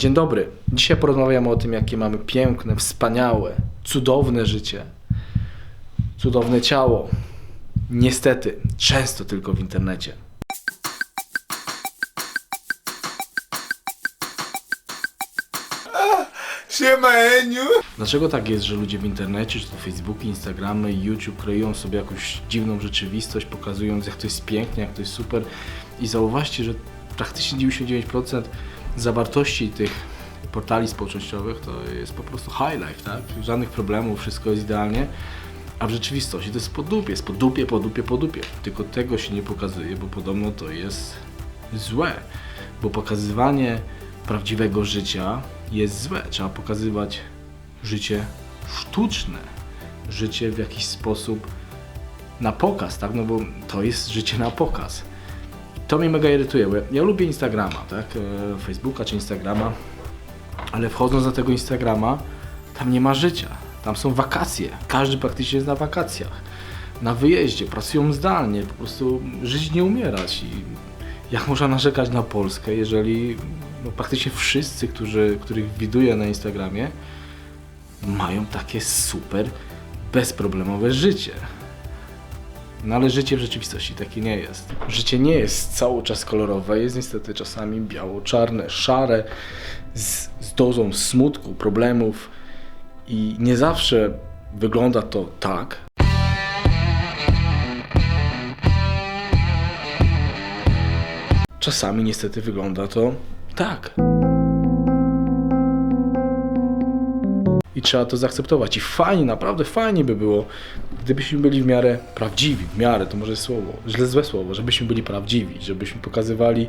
Dzień dobry. Dzisiaj porozmawiamy o tym, jakie mamy piękne, wspaniałe, cudowne życie. Cudowne ciało. Niestety, często tylko w internecie. Siema Eniu! Dlaczego tak jest, że ludzie w internecie, czy to Facebooki, Instagramy, YouTube kreują sobie jakąś dziwną rzeczywistość, pokazując jak to jest pięknie, jak to jest super i zauważcie, że praktycznie 99% zawartości tych portali społecznościowych to jest po prostu high life, tak? Żadnych problemów, wszystko jest idealnie, a w rzeczywistości to jest po dupie, jest po dupie, po dupie, po dupie. Tylko tego się nie pokazuje, bo podobno to jest złe, bo pokazywanie prawdziwego życia jest złe. Trzeba pokazywać życie sztuczne, życie w jakiś sposób na pokaz, tak? No bo to jest życie na pokaz. To mnie mega irytuje, bo ja, ja lubię Instagrama, tak? E, Facebooka czy Instagrama, ale wchodząc na tego Instagrama, tam nie ma życia. Tam są wakacje. Każdy praktycznie jest na wakacjach. Na wyjeździe, pracują zdalnie, po prostu żyć nie umierać. I jak można narzekać na Polskę, jeżeli no, praktycznie wszyscy, którzy, których widuję na Instagramie, mają takie super, bezproblemowe życie. No ale życie w rzeczywistości takie nie jest. Życie nie jest cały czas kolorowe, jest niestety czasami biało-czarne, szare, z, z dozą smutku, problemów i nie zawsze wygląda to tak. Czasami niestety wygląda to tak. I trzeba to zaakceptować. I fajnie, naprawdę fajnie by było, gdybyśmy byli w miarę prawdziwi, w miarę, to może jest słowo, źle złe słowo, żebyśmy byli prawdziwi, żebyśmy pokazywali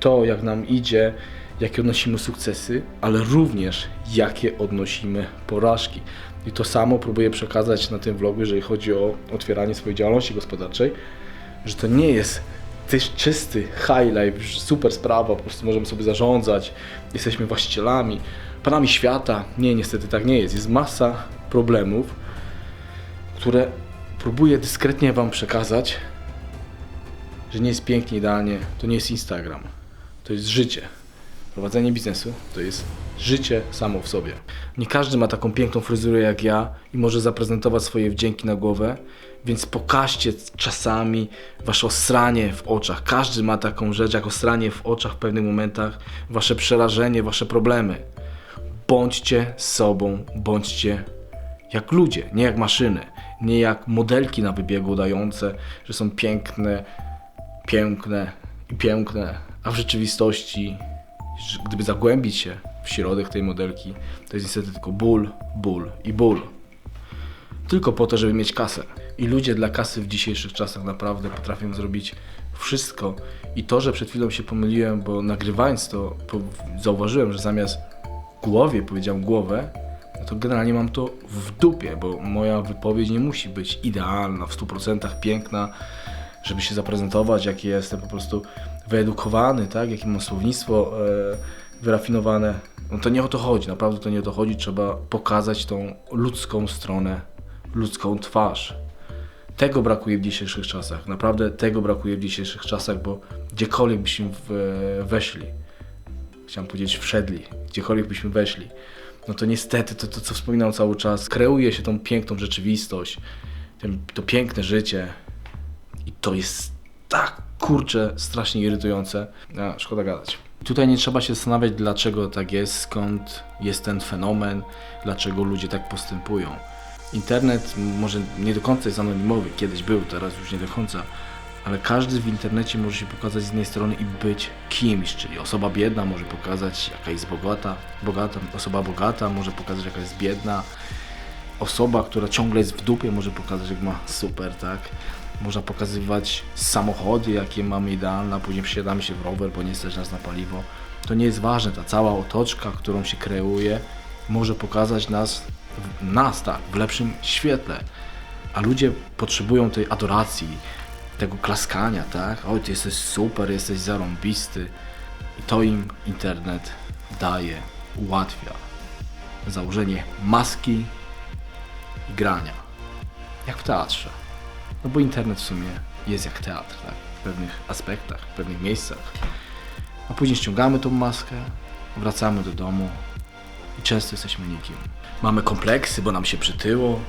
to, jak nam idzie, jakie odnosimy sukcesy, ale również jakie odnosimy porażki. I to samo próbuję przekazać na tym vlogu, jeżeli chodzi o otwieranie swojej działalności gospodarczej, że to nie jest też czysty high life, super sprawa, po prostu możemy sobie zarządzać, jesteśmy właścicielami, panami świata. Nie, niestety tak nie jest. Jest masa problemów, które próbuję dyskretnie Wam przekazać, że nie jest pięknie, idealnie, to nie jest Instagram, to jest życie. Prowadzenie biznesu to jest życie samo w sobie. Nie każdy ma taką piękną fryzurę jak ja i może zaprezentować swoje wdzięki na głowę, więc pokażcie czasami wasze osranie w oczach. Każdy ma taką rzecz jak osranie w oczach w pewnych momentach, wasze przerażenie, wasze problemy. Bądźcie sobą, bądźcie jak ludzie, nie jak maszyny, nie jak modelki na wybiegu udające, że są piękne, piękne i piękne, a w rzeczywistości, gdyby zagłębić się w środek tej modelki, to jest niestety tylko ból, ból i ból. Tylko po to, żeby mieć kasę. I ludzie dla kasy w dzisiejszych czasach naprawdę potrafią zrobić wszystko. I to, że przed chwilą się pomyliłem, bo nagrywając to zauważyłem, że zamiast głowie powiedziałem głowę, no to generalnie mam to w dupie, bo moja wypowiedź nie musi być idealna, w 100% piękna, żeby się zaprezentować, jaki jestem po prostu wyedukowany, tak, jakie mam słownictwo e, wyrafinowane. No to nie o to chodzi, naprawdę to nie o to chodzi, trzeba pokazać tą ludzką stronę, ludzką twarz. Tego brakuje w dzisiejszych czasach, naprawdę tego brakuje w dzisiejszych czasach, bo gdziekolwiek byśmy w, weszli, chciałem powiedzieć wszedli, gdziekolwiek byśmy weszli, no to niestety to, to co wspominam cały czas, kreuje się tą piękną rzeczywistość, to piękne życie i to jest tak kurczę strasznie irytujące, a, szkoda gadać. Tutaj nie trzeba się zastanawiać dlaczego tak jest, skąd jest ten fenomen, dlaczego ludzie tak postępują. Internet może nie do końca jest anonimowy, kiedyś był, teraz już nie do końca, ale każdy w internecie może się pokazać z jednej strony i być kimś, czyli osoba biedna może pokazać jaka jest bogata, bogata, osoba bogata może pokazać jaka jest biedna, osoba, która ciągle jest w dupie może pokazać jak ma super, tak? Można pokazywać samochody, jakie mamy idealne, a później przesiadamy się w rower, bo nie stać nas na paliwo. To nie jest ważne, ta cała otoczka, którą się kreuje, może pokazać nas, nas tak, w lepszym świetle. A ludzie potrzebują tej adoracji, tego klaskania, tak? Oj, ty jesteś super, jesteś zarąbisty. I to im internet daje, ułatwia. Założenie maski i grania. Jak w teatrze. No bo internet w sumie jest jak teatr, tak? W pewnych aspektach, w pewnych miejscach. A później ściągamy tą maskę wracamy do domu i często jesteśmy nikim. Mamy kompleksy, bo nam się przytyło,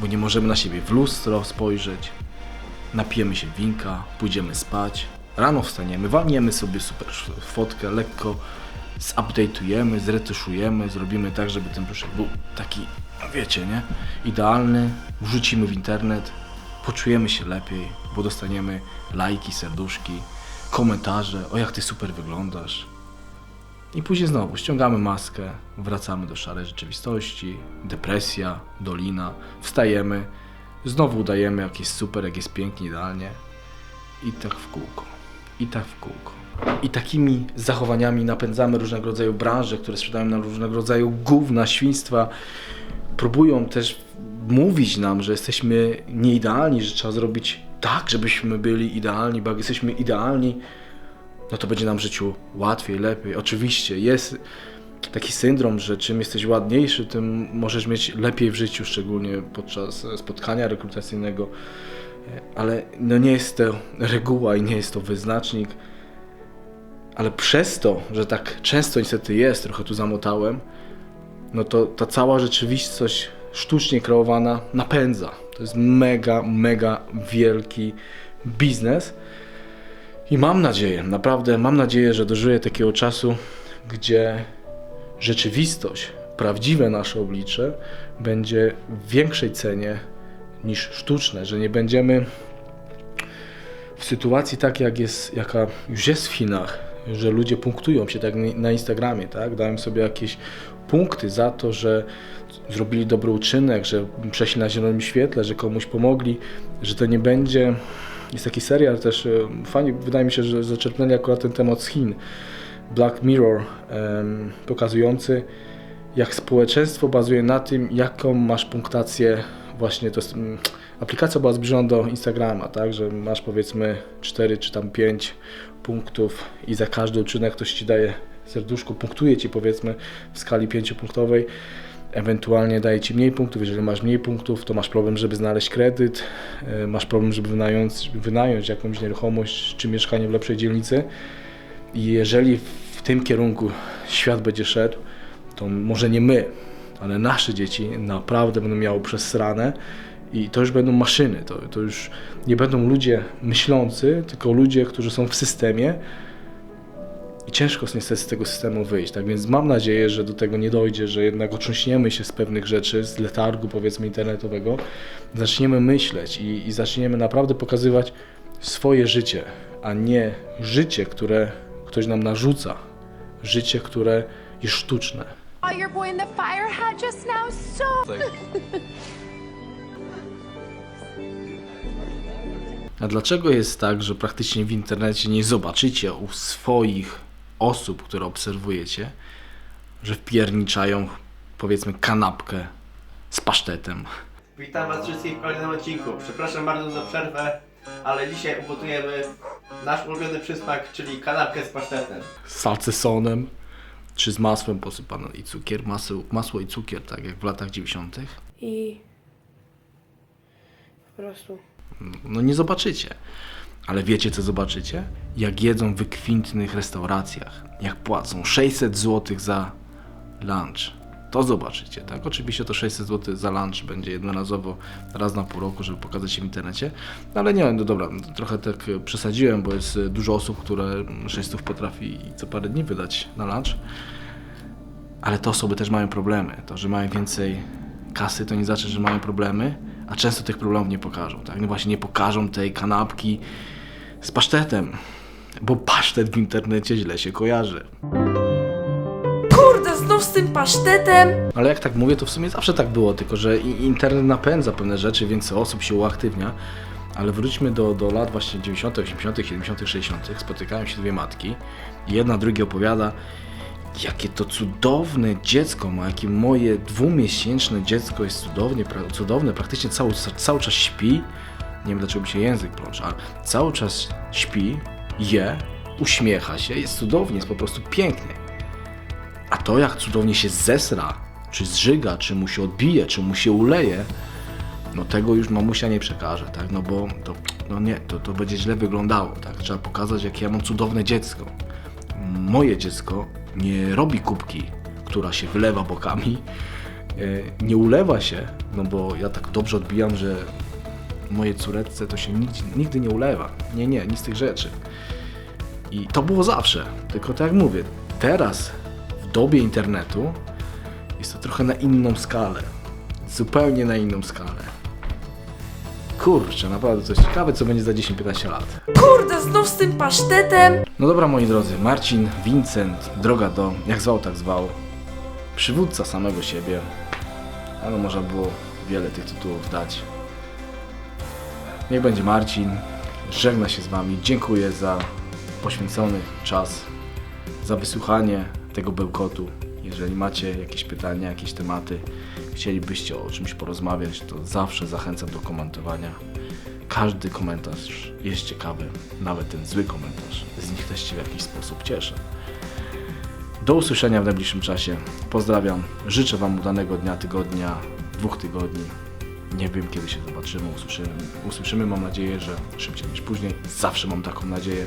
bo nie możemy na siebie w lustro spojrzeć. Napijemy się winka, pójdziemy spać. Rano wstaniemy, walniemy sobie super fotkę, lekko zupdate'ujemy, zretuszujemy, zrobimy tak, żeby ten brzuszek był taki, no wiecie, nie? Idealny, wrzucimy w internet, poczujemy się lepiej, bo dostaniemy lajki, serduszki, komentarze, o jak ty super wyglądasz. I później znowu ściągamy maskę, wracamy do szarej rzeczywistości, depresja, dolina, wstajemy, znowu udajemy jak jest super, jak jest pięknie, idealnie. I tak w kółko. I tak w kółko. I takimi zachowaniami napędzamy różnego rodzaju branże, które sprzedają nam różnego rodzaju gówna, świństwa. Próbują też mówić nam, że jesteśmy nieidealni, że trzeba zrobić tak, żebyśmy byli idealni, bo jak jesteśmy idealni, no to będzie nam w życiu łatwiej, lepiej. Oczywiście jest taki syndrom, że czym jesteś ładniejszy, tym możesz mieć lepiej w życiu, szczególnie podczas spotkania rekrutacyjnego. Ale no nie jest to reguła i nie jest to wyznacznik. Ale przez to, że tak często niestety jest, trochę tu zamotałem, no to ta cała rzeczywistość sztucznie kreowana napędza. To jest mega, mega wielki biznes. I mam nadzieję, naprawdę mam nadzieję, że dożyję takiego czasu, gdzie rzeczywistość, prawdziwe nasze oblicze będzie w większej cenie niż sztuczne, że nie będziemy w sytuacji tak jak jest, jaka już jest w Chinach, że ludzie punktują się tak na Instagramie, tak? Dają sobie jakieś punkty za to, że zrobili dobry uczynek, że przeszli na zielonym świetle, że komuś pomogli, że to nie będzie. Jest taki serial też, e, fajnie, wydaje mi się, że zaczerpnęli akurat ten temat z Chin. Black Mirror, pokazujący jak społeczeństwo bazuje na tym, jaką masz punktację właśnie, to mm, aplikacja była zbliżona do Instagrama, tak, że masz powiedzmy 4 czy tam 5 punktów i za każdy uczynek ktoś Ci daje serduszko, punktuje Ci powiedzmy w skali 5-punktowej, ewentualnie daje Ci mniej punktów, jeżeli masz mniej punktów, to masz problem, żeby znaleźć kredyt, e, masz problem, żeby wynająć, wynająć jakąś nieruchomość czy mieszkanie w lepszej dzielnicy i jeżeli w tym kierunku świat będzie szedł, to może nie my, ale nasze dzieci naprawdę będą miały przesrane i to już będą maszyny, to, to już nie będą ludzie myślący, tylko ludzie, którzy są w systemie. I ciężko jest niestety z tego systemu wyjść, tak więc mam nadzieję, że do tego nie dojdzie, że jednak otrząśniemy się z pewnych rzeczy, z letargu powiedzmy internetowego, zaczniemy myśleć i, i zaczniemy naprawdę pokazywać swoje życie, a nie życie, które ktoś nam narzuca, życie, które jest sztuczne. saw your boy in the fire hat just now. So A dlaczego jest tak, że praktycznie w internecie nie zobaczycie u swoich osób, które obserwujecie, że wpierniczają powiedzmy kanapkę z pasztetem? Witam Was wszystkich w kolejnym odcinku. Przepraszam bardzo za przerwę, ale dzisiaj ugotujemy nasz ulubiony przysmak, czyli kanapkę z pasztetem. Z salcesonem czy z masłem posypane i cukier, masło, masło i cukier, tak jak w latach 90. i po prostu No nie zobaczycie. Ale wiecie co zobaczycie? Jak jedzą w wykwintnych restauracjach, jak płacą 600 zł za lunch. To zobaczycie, tak? Oczywiście to 600 zł za lunch będzie jednorazowo raz na pół roku, żeby pokazać się w internecie. No ale nie, no dobra, trochę tak e, przesadziłem, bo jest e, dużo osób, które 600 potrafi co parę dni wydać na lunch. Ale te osoby też mają problemy. To, że mają więcej kasy, to nie znaczy, że mają problemy, a często tych problemów nie pokażą. Tak? No właśnie nie pokażą tej kanapki z pasztetem, bo pasztet w internecie źle się kojarzy. Kurde, znów z tym pasztetem! Ale jak tak mówię, to w sumie zawsze tak było, tylko że internet napędza pewne rzeczy, więcej osób się uaktywnia. Ale wróćmy do, do lat właśnie 90., 80., 70., 60. Spotykają się dwie matki i jedna drugiej opowiada, jakie to cudowne dziecko ma, jakie moje dwumiesięczne dziecko jest cudownie, pra, cudowne, praktycznie cały, cały czas śpi. Nie wiem dlaczego mi się język plącze, ale cały czas śpi, je, uśmiecha się, jest cudownie, jest po prostu pięknie. A to jak cudownie się zesra, czy zżyga, czy mu się odbije, czy mu się uleje, no tego już mamusia nie przekaże, tak? No bo to, no nie, to, to będzie źle wyglądało, tak? Trzeba pokazać, jakie ja mam cudowne dziecko. Moje dziecko nie robi kubki, która się wylewa bokami, e, nie ulewa się, no bo ja tak dobrze odbijam, że mojej córeczce to się nigdy, nigdy nie ulewa. Nie, nie, nic z tych rzeczy. I to było zawsze. Tylko tak jak mówię, teraz dobie internetu jest to trochę na inną skalę. Zupełnie na inną skalę. Kurczę, naprawdę jest ciekawe, co będzie za 10-15 lat. Kurde, znów z tym pasztetem. No dobra, moi drodzy, Marcin, Vincent, droga do, jak zwał, tak zwał, przywódca samego siebie. Ale można było wiele tych tytułów dać. Niech będzie Marcin, żegna się z Wami, dziękuję za poświęcony czas, za wysłuchanie tego bełkotu. Jeżeli macie jakieś pytania, jakieś tematy, chcielibyście o czymś porozmawiać, to zawsze zachęcam do komentowania. Każdy komentarz jest ciekawy, nawet ten zły komentarz. Z nich też się w jakiś sposób cieszę. Do usłyszenia w najbliższym czasie. Pozdrawiam. Życzę Wam udanego dnia, tygodnia, dwóch tygodni. Nie wiem kiedy się zobaczymy, usłyszymy. Usłyszymy, mam nadzieję, że szybciej niż później. Zawsze mam taką nadzieję.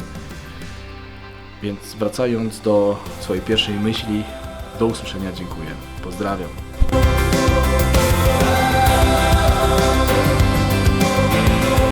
Więc wracając do swojej pierwszej myśli, do usłyszenia, dziękuję. Pozdrawiam.